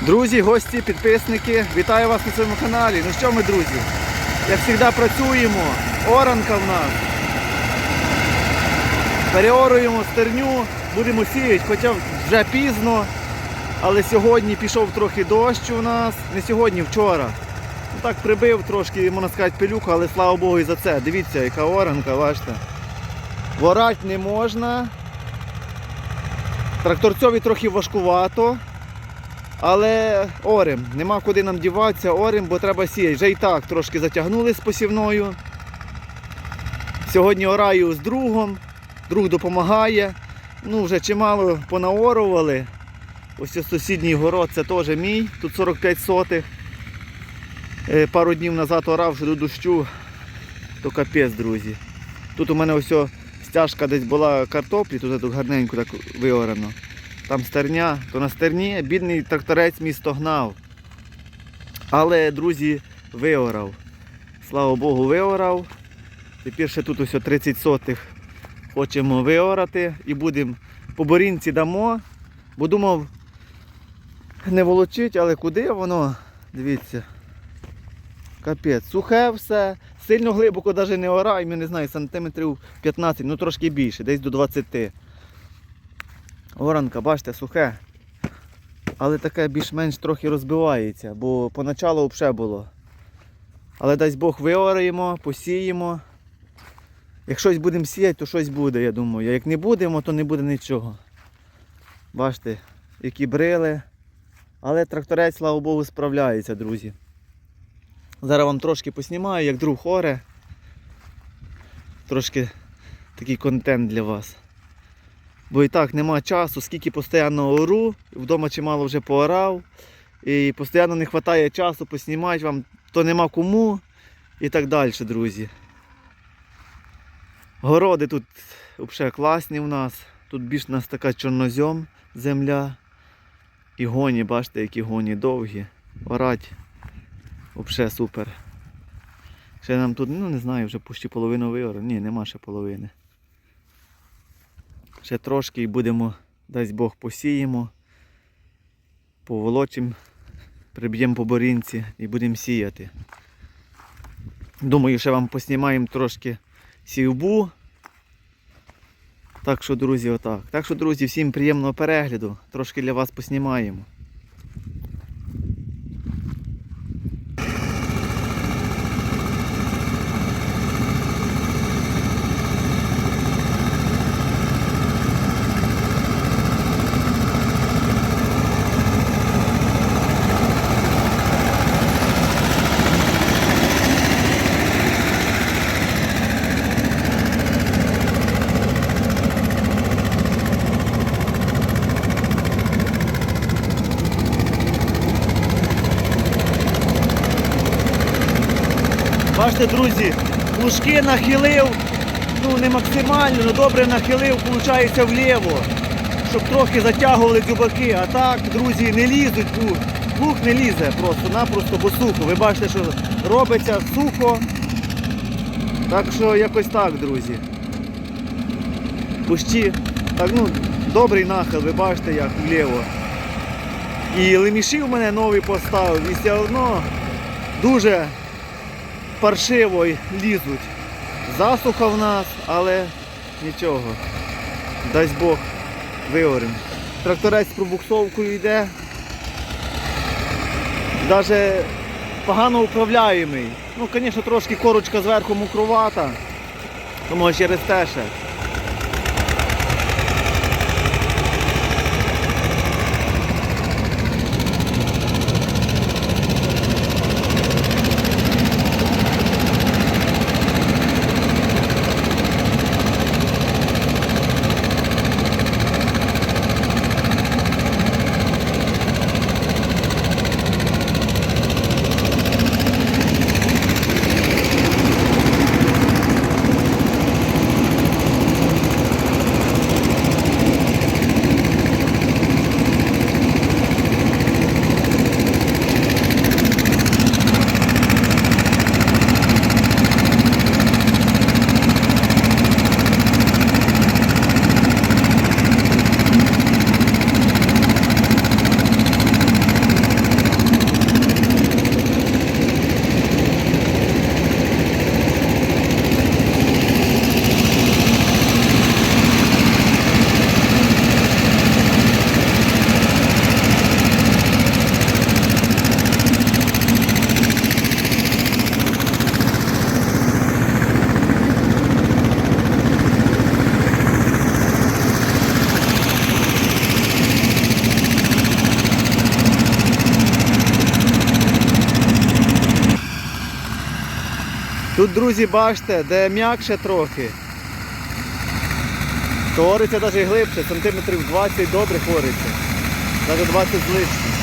Друзі, гості, підписники, вітаю вас на своєму каналі. Ну що ми, друзі? Як завжди працюємо, оранка в нас. Переоруємо стерню, будемо сіяти, хоча вже пізно. Але сьогодні пішов трохи дощ у нас. Не сьогодні, вчора. Ну так прибив трошки, можна сказати, пилюку, але слава Богу і за це. Дивіться, яка оранка, бачите. Ворать не можна. Тракторцьові трохи важкувато. Але орем, нема куди нам діватися, орем, бо треба сіяти. Вже і так трошки затягнули з посівною. Сьогодні ораю з другом, друг допомагає. Ну, вже чимало понаорували. Ось сусідній город, це теж мій, тут 45 сотих. Е, Пару днів назад орав, що до дощу, то капець, друзі. Тут у мене ось стяжка десь була картоплі, тут гарненько так виорано. Там стерня, то на стерні бідний тракторець місто гнав. Але, друзі, виорав. Слава Богу, виорав. Тепер ще тут ось 30 сотих хочемо виорати і будемо по борінці дамо. Бо думав не волочить, але куди воно? Дивіться. Капець, сухе все, сильно глибоко навіть не орай, не знаю, сантиметрів 15, ну трошки більше, десь до 20. Оранка, бачите, сухе. Але таке більш-менш трохи розбивається, бо поначалу взагалі було. Але дасть Бог виораємо, посіємо. Як щось будемо сіяти, то щось буде, я думаю. А як не будемо, то не буде нічого. Бачите, які брили. Але тракторець, слава Богу, справляється, друзі. Зараз вам трошки поснімаю, як друг хоре. Трошки такий контент для вас. Бо і так нема часу, скільки постійно ору, вдома чимало вже поорав. І постійно не вистачає часу поснімати вам, то нема кому і так далі, друзі. Городи тут взагалі класні у нас. Тут більш у нас така чорнозем земля. І гоні, бачите, які гоні довгі. Орать. Взагалі супер. Ще нам тут, ну не знаю, вже почти половину виорав. Ні, нема ще половини. Ще трошки і будемо, дасть Бог, посіємо, поволочимо, приб'ємо по борінці і будемо сіяти. Думаю, ще вам поснімаємо трошки сівбу. Так що, друзі, отак. Так що, друзі, всім приємного перегляду. Трошки для вас поснімаємо. Бачите, друзі, лужки нахилив, ну не максимально, але добре нахилив, виходить, вліво, щоб трохи затягували дзюбаки. А так, друзі, не лізуть, ну, лук не лізе просто-напросто, бо сухо. Ви бачите, що робиться сухо. Так що якось так, друзі. Кущі, так, ну, добрий нахил, ви бачите, як вліво. І леміші в мене нові поставив, і все одно дуже паршиво лізуть. Засуха в нас, але нічого. Дасть Бог вигорим. Тракторець з пробуксовкою йде. Навіть погано управляємий. Ну, звісно, трошки корочка зверху мокрувата, тому через те ще. Тут, друзі, бачите, де м'якше трохи. То ориться навіть глибше, сантиметрів 20 добре ориться. Навіть 20 з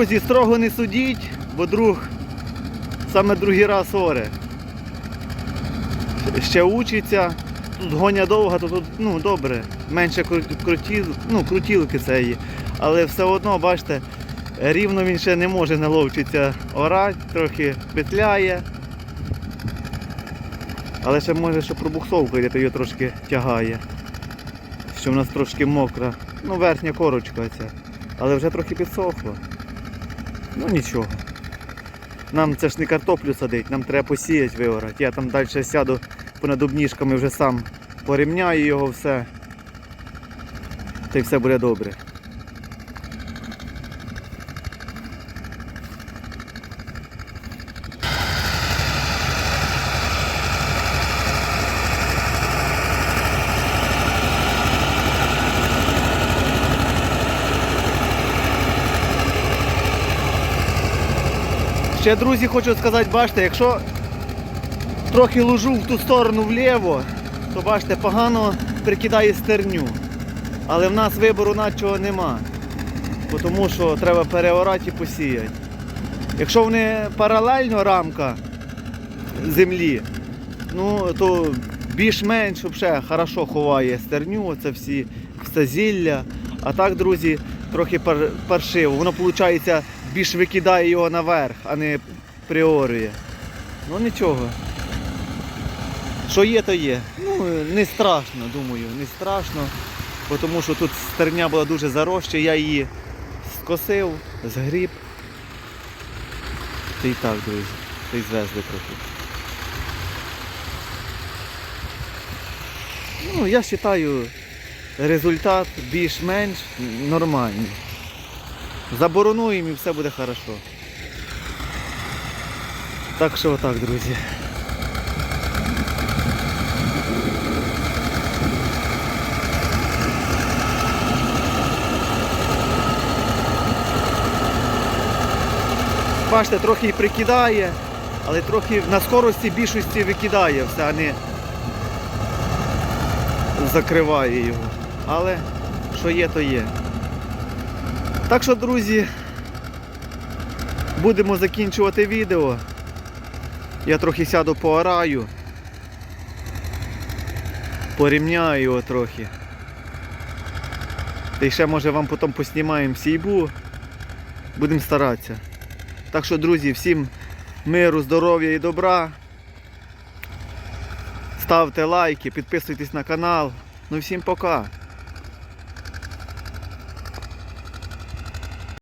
Друзі, строго не судіть, бо друг саме другий раз оре. Ще учиться, тут гоня довга, то тут ну, добре, менше кру- крутіл, ну, крутілки цієї. Але все одно, бачите, рівно він ще не може наловчитися орати, трохи петляє. Але ще може, що пробуксовка йде, то його трошки тягає. Що в нас трошки мокра. Ну, верхня корочка ця. Але вже трохи підсохло. Ну нічого. Нам це ж не картоплю садить, нам треба посіяти виорати. Я там далі сяду понад обніжками вже сам порівняю його все. Та й все буде добре. Ще, друзі, хочу сказати, бачите, якщо трохи лужу в ту сторону вліво, то бачите, погано прикидає стерню. Але в нас вибору начого нема. Тому що треба переорати і посіяти. Якщо вони паралельно рамка землі, ну то більш-менш взагалі хорошо ховає стерню, це всі зілля. А так, друзі, трохи паршиво. Воно виходить більш викидає його наверх, а не приорює. Ну нічого. Що є, то є. Ну, не страшно, думаю, не страшно. Тому що тут стерня була дуже зароща, я її скосив, згріб. Та й так, друзі. Та й звезли трохи. Ну, я вважаю, результат більш-менш нормальний. Заборонуємо і все буде хорошо. Так що отак, друзі. Бачите, трохи і прикидає, але трохи на скорості більшості викидає все, а не закриває його. Але що є, то є. Так що, друзі, будемо закінчувати відео. Я трохи сяду поораю. Порівняю його трохи. Та ще може вам потім поснімаємо сійбу. Будемо старатися. Так що, друзі, всім миру, здоров'я і добра. Ставте лайки, підписуйтесь на канал. Ну всім пока.